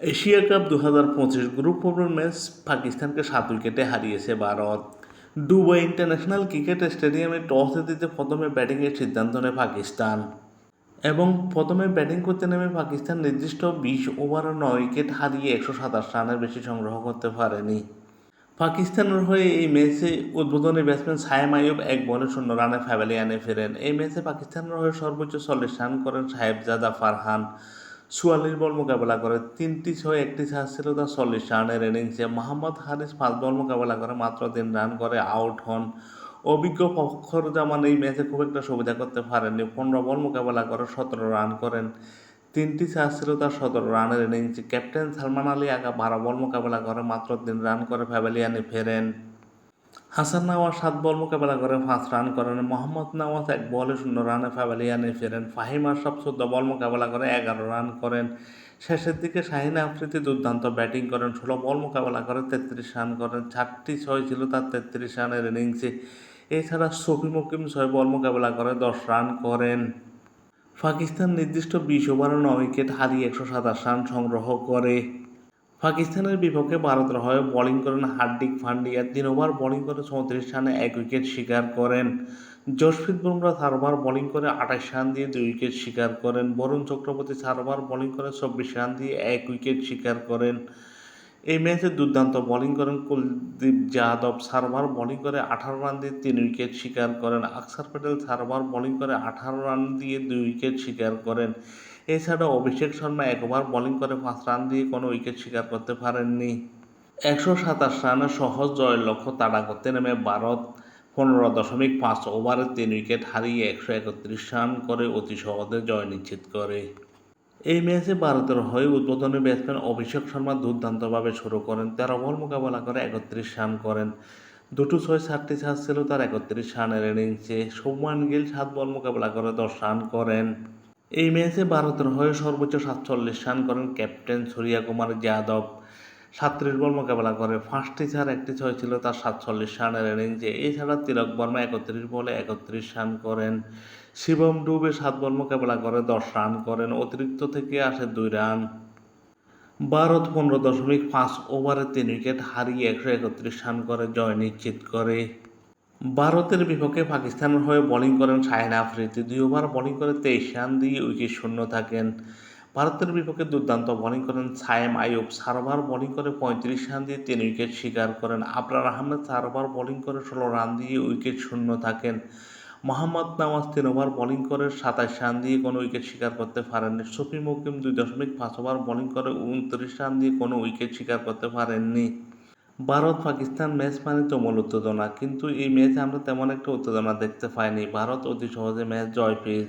Asia cup দু হাজার পঁচিশ গ্রুপ পর্বের ম্যাচ পাকিস্তানকে সাত উইকেটে হারিয়েছে ভারত। দুবাই ইন্টারন্যাশনাল ক্রিকেট স্টেডিয়ামে টস দিতে প্রথমে ব্যাটিংয়ের সিদ্ধান্ত নেয় পাকিস্তান। এবং প্রথমে ব্যাটিং করতে নেমে পাকিস্তান নির্দিষ্ট বিশ ওভারে নয় উইকেট হারিয়ে একশো সাতাশ রানের বেশি সংগ্রহ করতে পারেনি। পাকিস্তানের হয়ে এই ম্যাচে উদ্বোধনী ব্যাটসম্যান সায়েম আইয়ুব এক বলে শূন্য রানে ফ্যাভেলিয়ানে ফেরেন। এই ম্যাচে পাকিস্তানের হয়ে সর্বোচ্চ চল্লিশ রান করেন সাহেবজাদা ফারহান। চুয়াল্লিশ বল মোকাবেলা করে, তিনটি ছয়, একটি চার ছিল তার চল্লিশ রানের ইনিংসে মোহাম্মদ হারিস পাঁচ বল মোকাবেলা করে, মাত্র তিন রান করে আউট হন। অভিজ্ঞ ফখর জামান এই ম্যাচে খুব একটা সুবিধা করতে পারেননি, পনেরো বল মোকাবেলা করে সতেরো রান করেন। তিনটি চার ছিল তার সতেরো রানের ইনিংসে ক্যাপ্টেন সালমান আলী আগা বারো বল মোকাবেলা করে, মাত্র তিন রান করে প্যাভিলিয়ানে ফেরেন। হাসান নওয়াজ সাত বল মোকাবেলা করে পাঁচ রান করেন। মোহাম্মদ নওয়াজ এক বলে শূন্য রানে প্যাভিলিয়ানে ফেরেন। ফাহিম আশরাফ চোদ্দ বল মোকাবেলা করে এগারো রান করেন। শেষের দিকে শাহিন আফ্রিদি দুর্দান্ত ব্যাটিং করেন, ষোলো বল মোকাবেলা করে তেত্রিশ রান করেন। চারটি ছয় ছিল তার তেত্রিশ রানের ইনিংসে। এছাড়া সফি মকিম ছয় বল মোকাবেলা করে দশ রান করেন। পাকিস্তান নির্দিষ্ট বিশ ওভারে নয় উইকেট হারিয়ে একশো সাতাশ রান সংগ্রহ করে। পাকিস্তানের বিপক্ষে ভারতের হয়ে বোলিং করেন হার্দিক পান্ডিয়া। তিন ওভার বোলিং করে চৌত্রিশ রানে এক উইকেট শিকার করেন। জসপ্রীত বুমরা চার ওভার বোলিং করে আঠাশ রান দিয়ে দুই উইকেট শিকার করেন। বরুণ চক্রবর্তী চার ওভার বোলিং করে চব্বিশ রান দিয়ে এক উইকেট শিকার করেন। এই ম্যাচে দুর্দান্ত বোলিং করেন কুলদীপ যাদব। সার্ভার বোলিং করে আঠারো রান দিয়ে তিন উইকেট শিকার করেন। আকসার প্যাটেল সার্ভার বোলিং করে আঠারো রান দিয়ে দুই উইকেট শিকার করেন। এছাড়া অভিষেক শর্মা একবার বোলিং করে পাঁচ রান দিয়ে কোনো উইকেট শিকার করতে পারেননি। একশো সাতাশ রানে সহজ জয়ের লক্ষ্য তাড়া করতে নেমে ভারত পনেরো দশমিক পাঁচ ওভারে তিন উইকেট হারিয়ে একশো একত্রিশ রান করে অতি সহজে জয় নিশ্চিত করে। এই ম্যাচে ভারতের হয়ে উদ্বোধনী ব্যাটসম্যান অভিষেক শর্মা দুর্দান্তভাবে শুরু করেন। তেরো বল মোকাবেলা করে একত্রিশ রান করেন। দুটো ছয় সাতটি সাত ছিল, তার একত্রিশ রানের ইনিংসে সৌমান গিল সাত বল মোকাবেলা করে দশ রান করেন। এই ম্যাচে ভারতের হয়ে সর্বোচ্চ সাতচল্লিশ রান করেন ক্যাপ্টেন সূর্যা কুমার যাদব। সাতত্রিশ বল মোকাবেলা করে। পাঁচটি চার একটি ছয় ছিল, তার সাতচল্লিশ রানের ইনিংসে এছাড়া তিলক বর্মা একত্রিশ বলে একত্রিশ রান করেন। শিবম ডুবে সাত বল মোকাবেলা করে, দশ রান করেন। অতিরিক্ত থেকে আসে দুই রান। ভারত পনেরো দশমিক পাঁচ ওভারে তিন উইকেট হারিয়ে একশো একত্রিশ রান করে, জয় নিশ্চিত করে। ভারতের বিপক্ষে পাকিস্তানের হয়ে বোলিং করেন শাহিন আফ্রিদি। দুই ওভার বোলিং করে তেইশ রান দিয়ে উইকেট শূন্য থাকেন। ভারতের বিপক্ষে দুর্দান্ত বোলিং করেন সায়েম আইয়ুব। চার ওভার বোলিং করে পঁয়ত্রিশ রান দিয়ে তিন উইকেট শিকার করেন। আবরার আহমেদ চার ওভার বোলিং করে ষোলো রান দিয়ে উইকেট শূন্য থাকেন। মোহাম্মদ নওয়াজ তিন ওভার বোলিং করে সাতাশ রান দিয়ে কোনো উইকেট শিকার করতে পারেননি। শফি মুকিম দুই দশমিক পাঁচ ওভার বোলিং করে উনত্রিশ রান দিয়ে কোনো উইকেট শিকার করতে পারেননি। ভারত পাকিস্তান ম্যাচ মানে তুমুল উত্তেজনা, কিন্তু এই ম্যাচে আমরা তেমন একটা উত্তেজনা দেখতে পাইনি। ভারত অতি সহজে ম্যাচ জয় পেয়ে